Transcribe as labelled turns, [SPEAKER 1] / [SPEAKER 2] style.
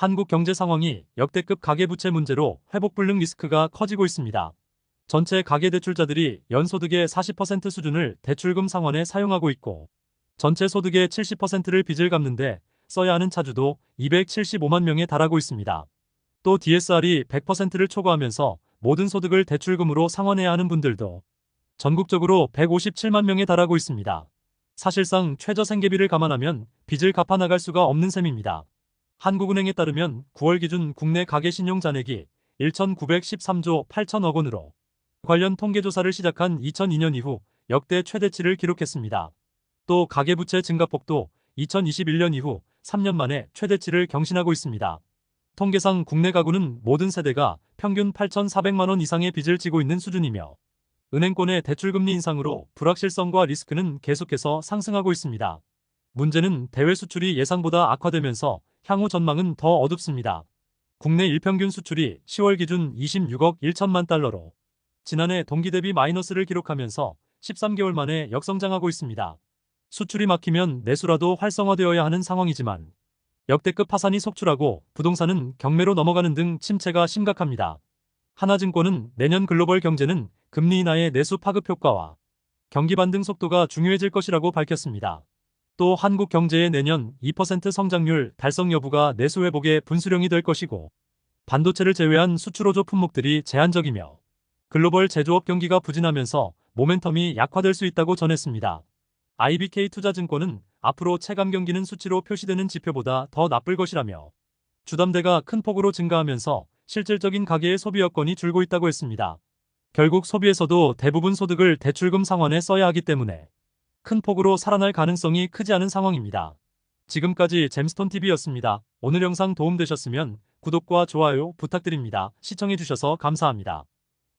[SPEAKER 1] 한국 경제 상황이 역대급 가계부채 문제로 회복 불능 리스크가 커지고 있습니다. 전체 가계대출자들이 연소득의 40% 수준을 대출금 상환에 사용하고 있고 전체 소득의 70%를 빚을 갚는데 써야 하는 차주도 275만 명에 달하고 있습니다. 또 DSR이 100%를 초과하면서 모든 소득을 대출금으로 상환해야 하는 분들도 전국적으로 157만 명에 달하고 있습니다. 사실상 최저 생계비를 감안하면 빚을 갚아 나갈 수가 없는 셈입니다. 한국은행에 따르면 9월 기준 국내 가계 신용 잔액이 1,913조 8천억 원으로 관련 통계조사를 시작한 2002년 이후 역대 최대치를 기록했습니다. 또 가계부채 증가폭도 2021년 이후 3년 만에 최대치를 경신하고 있습니다. 통계상 국내 가구는 모든 세대가 평균 8,400만 원 이상의 빚을 지고 있는 수준이며 은행권의 대출금리 인상으로 불확실성과 리스크는 계속해서 상승하고 있습니다. 문제는 대외 수출이 예상보다 악화되면서 향후 전망은 더 어둡습니다. 국내 일평균 수출이 10월 기준 26억 1천만 달러로 지난해 동기 대비 마이너스를 기록하면서 13개월 만에 역성장하고 있습니다. 수출이 막히면 내수라도 활성화되어야 하는 상황이지만 역대급 파산이 속출하고 부동산은 경매로 넘어가는 등 침체가 심각합니다. 하나증권은 내년 글로벌 경제는 금리 인하의 내수 파급 효과와 경기 반등 속도가 중요해질 것이라고 밝혔습니다. 또 한국 경제의 내년 2% 성장률 달성 여부가 내수 회복의 분수령이 될 것이고 반도체를 제외한 수출호조 품목들이 제한적이며 글로벌 제조업 경기가 부진하면서 모멘텀이 약화될 수 있다고 전했습니다. IBK 투자증권은 앞으로 체감 경기는 수치로 표시되는 지표보다 더 나쁠 것이라며 주담대가 큰 폭으로 증가하면서 실질적인 가계의 소비 여건이 줄고 있다고 했습니다. 결국 소비에서도 대부분 소득을 대출금 상환에 써야 하기 때문에 큰 폭으로 살아날 가능성이 크지 않은 상황입니다. 지금까지 잼스톤TV였습니다. 오늘 영상 도움되셨으면 구독과 좋아요 부탁드립니다. 시청해주셔서 감사합니다.